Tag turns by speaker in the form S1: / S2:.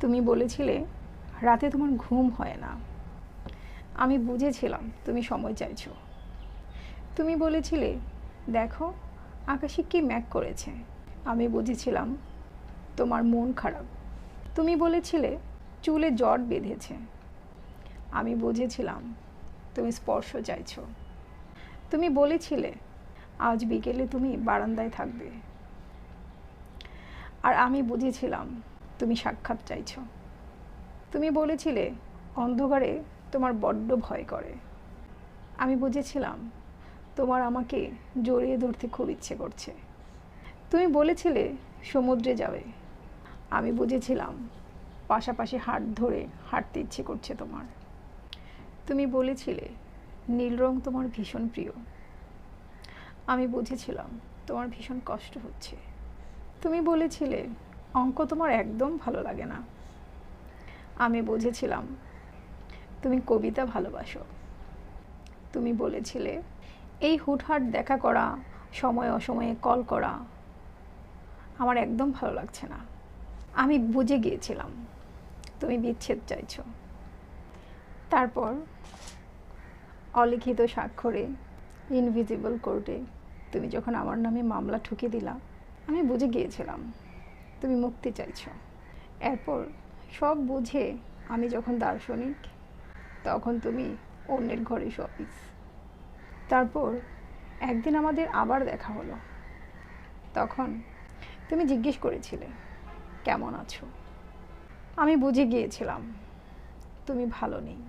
S1: তুমি বলেছিলে, রাতে তোমার ঘুম হয় না। আমি বুঝেছিলাম তুমি সময় চাইছো। তুমি বলেছিলে, দেখো, আকাশে কি ম্যাক করেছে। আমি বুঝেছিলাম তোমার মন খারাপ। তুমি বলেছিলে, চুলে জট বেঁধেছে। আমি বুঝেছিলাম তুমি স্পর্শ চাইছো। তুমি বলেছিলে, আজ বিকেলে তুমি বারান্দায় থাকবে। আর আমি বুঝেছিলাম তুমি সাক্ষাৎ চাইছ। তুমি বলেছিলে, অন্ধকারে তোমার বড্ড ভয় করে। আমি বুঝেছিলাম, তোমার আমাকে জড়িয়ে ধরতে খুব ইচ্ছে করছে। তুমি বলেছিলে, সমুদ্রে যাবে। আমি বুঝেছিলাম, পাশাপাশি হাট ধরে হাঁটতে ইচ্ছে করছে তোমার। তুমি বলেছিলে, নীল রং তোমার ভীষণ প্রিয়। আমি বুঝেছিলাম, তোমার ভীষণ কষ্ট হচ্ছে। তুমি বলেছিলে অঙ্ক তোমার একদম ভালো লাগে না। আমি বুঝেছিলাম। তুমি কবিতা ভালোবাসো। তুমি বলেছিলে, এই হুটহাট দেখা করা, সময় অসময়ে কল করা, আমার একদম ভালো লাগছে না। আমি বুঝে গিয়েছিলাম। তুমি বিচ্ছেদ চাইছো। তারপর, অলিখিত স্বাক্ষরে ইনভিজিবল কোর্টে তুমি যখন আমার নামে মামলা ঠুকে দিলা, আমি বুঝে গিয়েছিলাম। তুমি মুক্তি চাইছ। এরপর সব বুঝে আমি যখন দার্শনিক, তখন তুমি অন্যের ঘরে শপিস তারপর একদিন আমাদের আবার দেখা হলো। তখন তুমি জিজ্ঞেস করেছিলে, কেমন আছো? আমি বুঝে গিয়েছিলাম, তুমি ভালো নেই।